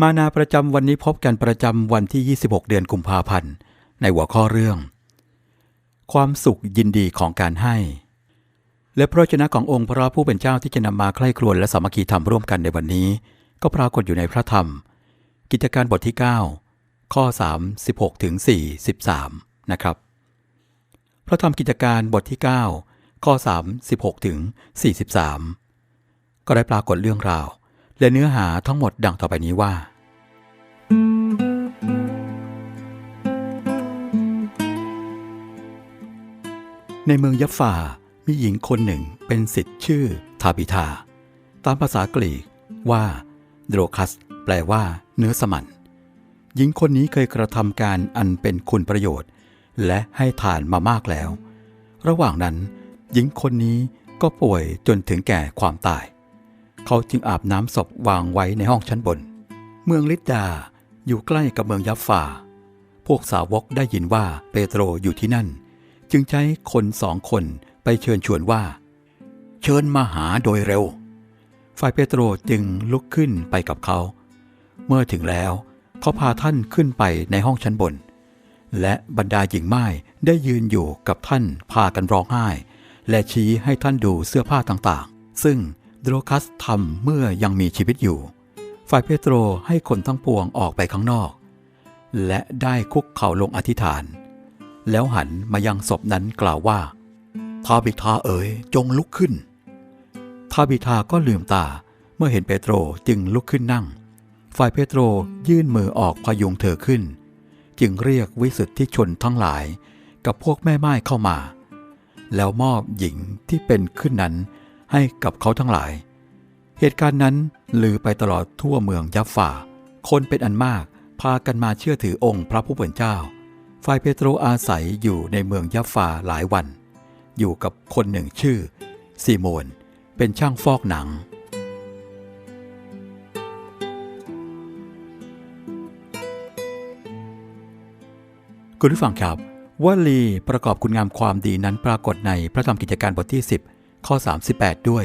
มานาประจำวันนี้พบกันประจำวันที่ 26 เดือนกุมภาพันธ์ ในหัวข้อเรื่อง ความสุขยินดีของการให้ และพระชนะขององค์พระผู้เป็นเจ้าที่จะนำมาใคร่ครวญและสามัคคีธรรมร่วมกันในวันนี้ ก็ปรากฏอยู่ในพระธรรม กิจการบทที่ 9 ข้อ36ถึง43นะครับ พระธรรมกิจการบทที่ 9 ข้อ36ถึง43 ก็ได้ปรากฏเรื่องราว และเนื้อหาทั้งหมดดังต่อไปนี้ว่า ในเมืองยัฟฟา มีหญิงคนหนึ่งเป็นสิทธิ์ชื่อทาบิธาตามภาษากรีกว่าโดรคัส แปลว่า เนื้อสมัน หญิงคนนี้เคยกระทำการอันเป็นคุณประโยชน์ และให้ทานมามากแล้ว ระหว่างนั้น หญิงคนนี้ก็ป่วยจนถึงแก่ความตาย เขาจึงอาบน้ำศพวางไว้ในห้องชั้นบน เมืองลิดดาอยู่ใกล้กับเมืองยัฟฟาพวกสาวกได้ยินว่าเปโตรอยู่ที่นั่น จึงใช้คนสองคนไปเชิญชวนว่า เชิญมาหาโดยเร็ว ฝ่ายเปโตรจึงลุกขึ้นไปกับเขา เมื่อถึงแล้วเขาพาท่านขึ้นไปในห้องชั้นบน และบรรดาหญิงไม้ได้ยืนอยู่กับท่านพากันร้องไห้ และชี้ให้ท่านดูเสื้อผ้าต่างๆ ซึ่ง โดรคัสทำเมื่อยังมีชีวิตอยู่ ฝ่ายเปโตรให้คนทั้งปวงออกไปข้างนอก และได้คุกเข่าลงอธิษฐาน แล้วหันมายังศพนั้นกล่าวว่า ทาบิทาเอ๋ยจงลุกขึ้น ทาบิทาก็ลืมตาเมื่อเห็นเปโตรจึงลุกขึ้นนั่ง ฝ่ายเปโตรยื่นมือออกพยุงเธอขึ้น จึงเรียกวิสุทธิชนทั้งหลายกับพวกแม่ไม้เข้ามา แล้วมอบหญิงที่เป็นขึ้นนั้น ให้กับเขาทั้งหลาย เหตุการณ์นั้นลือไปตลอดทั่วเมืองยัฟฟาคนเป็นอันมากพากันมาเชื่อถือองค์พระผู้เป็นเจ้า ฝ่ายเปโตรอาศัยอยู่ในเมืองยัฟฟาหลายวัน อยู่กับคนหนึ่งชื่อซีโมน เป็นช่างฟอกหนัง คุณผู้ฟังครับวลีประกอบคุณงามความดีนั้นปรากฏในพระธรรมกิจการบทที่ 10 ข้อ 38 ด้วย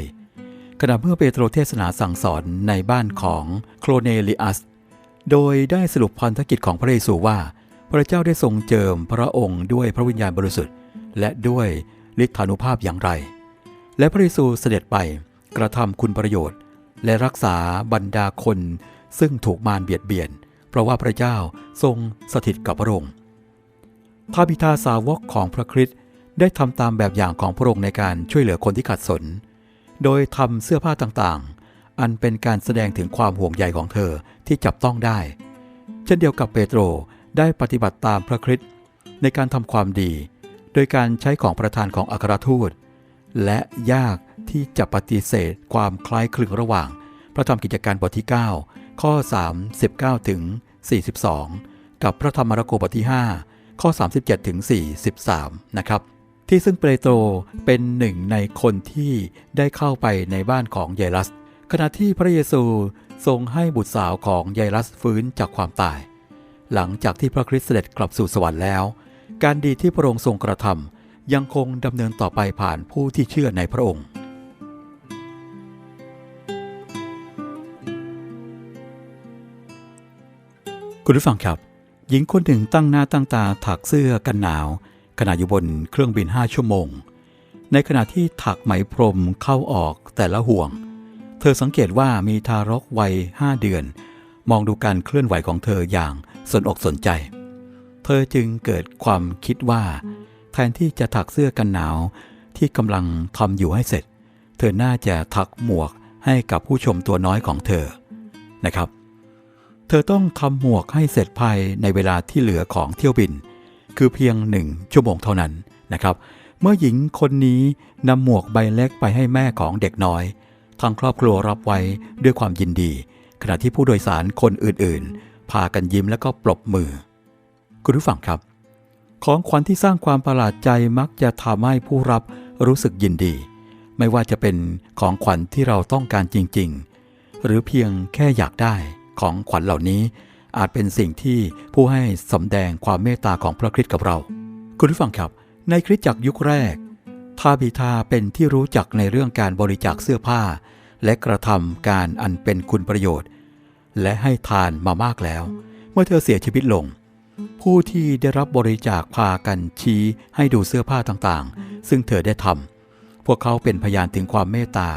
ขณะเมื่อเปโตรเทศนาสั่งสอนในบ้านของโครเนลิอัส โดยได้สรุปพันธกิจของพระเยซูว่า พระเจ้าได้ทรงเจิมพระองค์ด้วยพระวิญญาณบริสุทธิ์ และด้วยฤทธานุภาพอย่างไร และพระเยซูเสด็จไปกระทำคุณประโยชน์ และรักษาบรรดาคน ซึ่งถูกมารเบียดเบียน เพราะว่าพระเจ้าทรงสถิตกับพระองค์พระบิดาสาวกของพระคริสต์ ได้ทำตามแบบอย่างของพระองค์ในการช่วยเหลือคนที่ขัดสน โดยทำเสื้อผ้าต่างๆ อันเป็นการแสดงถึงความห่วงใยของเธอที่จับต้องได้ เช่นเดียวกับเปโตรได้ปฏิบัติตามพระคริสต์ในการทำความดี โดยการใช้ของประธานของอัครทูต และยากที่จะปฏิเสธความคล้ายคลึงระหว่าง พระธรรมกิจการบทที่ 9 ข้อ39ถึง42 กับพระธรรมมาระโกบทที่ 5 ข้อ 37ถึง43 นะครับ ที่ซึ่งเปโตรเป็นหนึ่งในคนที่ได้เข้าไปในบ้านของเยลัส ขณะที่พระเยซูทรงให้บุตรสาวของเยลัสฟื้นจากความตาย หลังจากที่พระคริสต์เสด็จกลับสู่สวรรค์แล้ว การดีที่พระองค์ทรงกระทำยังคงดำเนินต่อไปผ่านผู้ที่เชื่อในพระองค์คุณผู้ฟังครับ หญิงคนหนึ่งตั้งหน้าตั้งตาถักเสื้อกันหนาว ขณะอยู่บนเครื่องบินห้าชั่วโมง ในขณะที่ถักไหมพรมเข้าออกแต่ละห่วง เธอสังเกตว่ามีทารกวัยห้าเดือน มองดูการเคลื่อนไหวของเธออย่างสนอกสนใจ เธอจึงเกิดความคิดว่า แทนที่จะถักเสื้อกันหนาวที่กำลังทำอยู่ให้เสร็จ เธอน่าจะถักหมวกให้กับผู้ชมตัวน้อยของเธอนะครับ เธอต้องทำหมวกให้เสร็จภายในเวลาที่เหลือของเที่ยวบิน คือเพียงหนึ่งชั่วโมงเท่านั้นนะครับ เมื่อหญิงคนนี้นำหมวกใบเล็กไปให้แม่ของเด็กน้อย ทางครอบครัวรับไว้ด้วยความยินดี ขณะที่ผู้โดยสารคนอื่นๆ พากันยิ้มแล้วก็ปรบมือ คุณผู้ฟังครับ ของขวัญที่สร้างความประหลาดใจมักจะทำให้ผู้รับรู้สึกยินดี ไม่ว่าจะเป็นของขวัญที่เราต้องการจริง ๆ หรือเพียงแค่อยากได้ของขวัญเหล่านี้ อาจเป็นสิ่งที่ผู้ให้สำแดงความเมตตาของพระคริสต์กับเรา คุณผู้ฟังครับ ในคริสตจักรยุคแรก ทาบิทาเป็นที่รู้จักในเรื่องการบริจาคเสื้อผ้า และกระทำการอันเป็นคุณประโยชน์ และให้ทานมามากแล้ว เมื่อเธอเสียชีวิตลง ผู้ที่ได้รับบริจาคพากันชี้ให้ดูเสื้อผ้าต่างๆ ซึ่งเธอได้ทำพวกเขาเป็นพยานถึงความเมตตา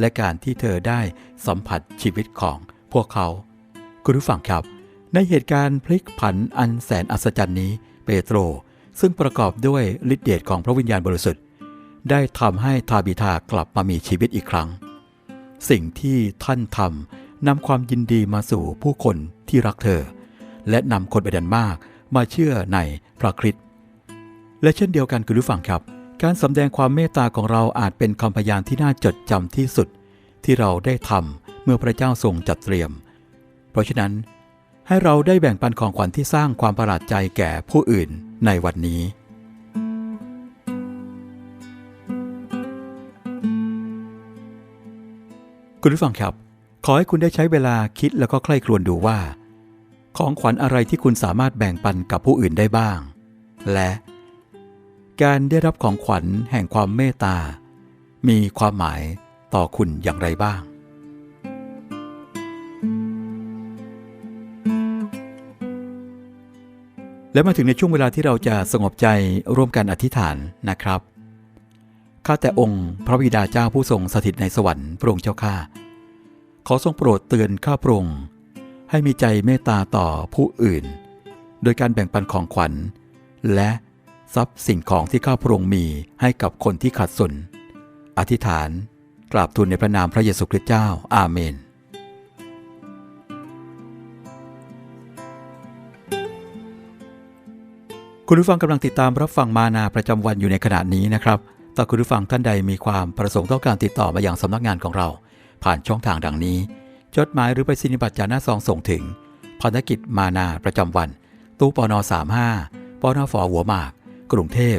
และการที่เธอได้สัมผัสชีวิตของพวกเขา คุณผู้ฟังครับ ในเหตุการณ์พลิกผันอันแสนอัศจรรย์นี้ เปโตร ซึ่งประกอบด้วยฤทธิเดชของพระวิญญาณบริสุทธิ์ ได้ทำให้ทาบิทากลับมามีชีวิตอีกครั้ง สิ่งที่ท่านทำนำความยินดีมาสู่ผู้คนที่รักเธอ และนำคนไปดันมากมาเชื่อในพระคริสต์และเช่นเดียวกันคุณผู้ฟังครับ การสำแดงความเมตตาของเราอาจเป็นคำพยานที่น่าจดจำที่สุด ที่เราได้ทำเมื่อพระเจ้าทรงจัดเตรียม เพราะฉะนั้น ให้เราได้แบ่งปันของขวัญที่สร้างความประหลาดใจแก่ผู้อื่นในวันนี้ คุณผู้ฟังครับ ขอให้คุณได้ใช้เวลาคิดแล้วก็ใคร่ครวญดูว่า ของขวัญอะไรที่คุณสามารถแบ่งปันกับผู้อื่นได้บ้าง และการได้รับของขวัญแห่งความเมตตา มีความหมายต่อคุณอย่างไรบ้าง และมาถึงในช่วงเวลาที่เราจะสงบใจร่วมกันอธิษฐานนะครับ ข้าแต่องค์ พระบิดาเจ้าผู้ทรงสถิตในสวรรค์พระองค์เจ้าข้า ขอทรงโปรดเตือนข้าพระองค์ให้มีใจเมตตาต่อผู้อื่น โดยการแบ่งปันของขวัญ และทรัพย์สิ่งของที่ข้าพระองค์มีให้กับคนที่ขัดสน อธิษฐานกราบทูลในพระนามพระเยซูคริสต์เจ้า อาเมน คุณผู้ฟังกำลังติดตามรับฟังมานาประจำวันอยู่ในขณะนี้นะครับถ้าคุณผู้ฟังท่านใดมีความประสงค์ต้องการติดต่อมาอย่างสำนักงานของเรา ผ่านช่องทางดังนี้ จดหมายหรือไปสินิบัตจาหน้าซองส่งถึงพันธกิจมานาประจำวัน ตู้ปน35ปนฟหัวหมาก กรุงเทพ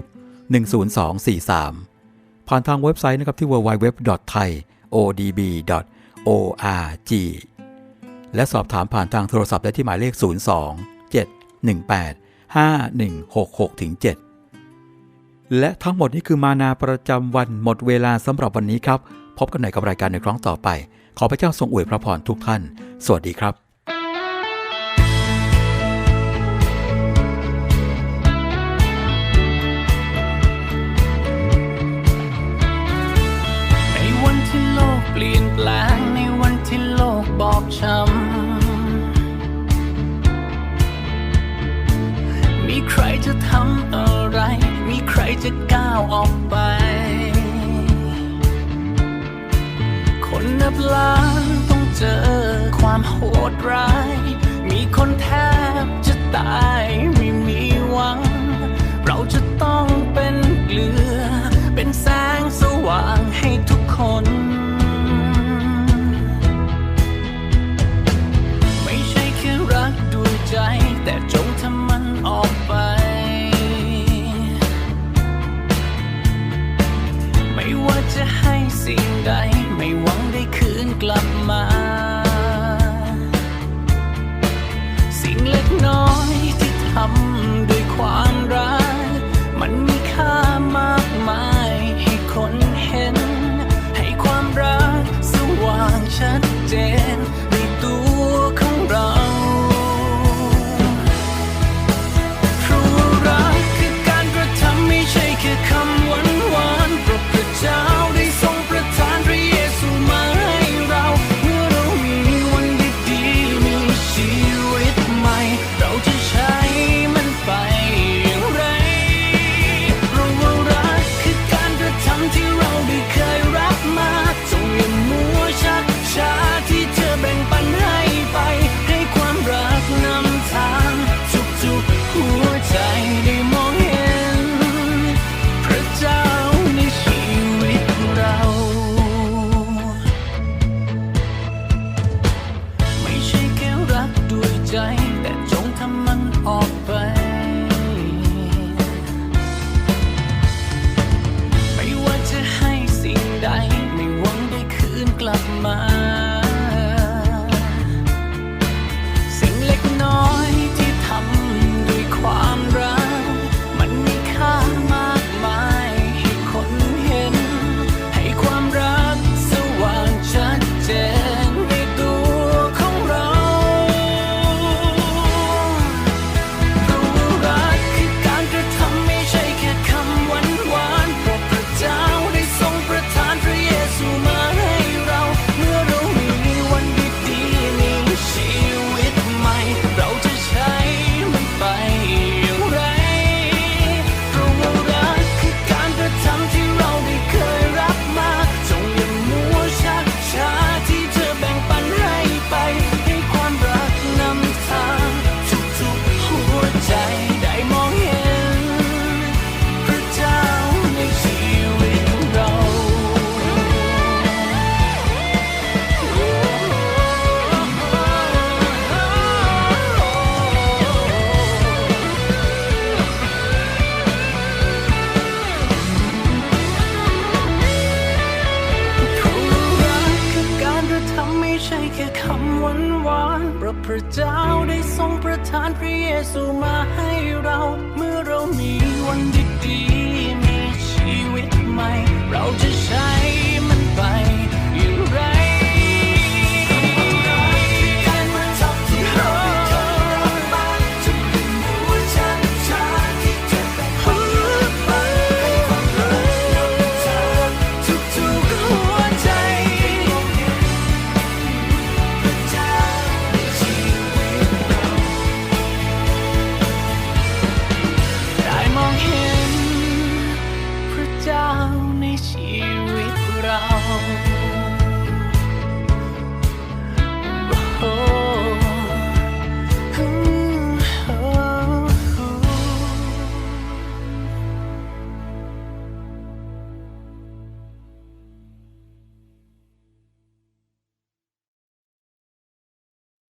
10243 ผ่านทางเว็บไซต์นะครับที่ www.thaiodb.org และสอบถามผ่านทางโทรศัพท์ได้ที่หมายเลข 02 718 5166ถึง7และทั้งหมดนี้คือมานาประจำวันหมดเวลาสำหรับวันนี้ครับ พบกันใหม่กับรายการในครั้งต่อไป ขอพระเจ้าทรงอวยพระพรทุกท่าน สวัสดีครับในวันที่โลกเปลี่ยนแปลงในวันที่โลกบอบช้ำ ใครจะทำอะไร มีใครจะก้าวออกไป คนนับล้านต้องเจอความโหดร้าย มีคนแทบจะตายไม่มีหวัง เราจะต้องเป็นเกลือ เป็นแสงสว่าง ไม่หวังได้คืนกลับ I สู่มาให้เรา เมื่อเรามีวันดีๆมีชีวิตใหม่ เราจะใช้ 一起。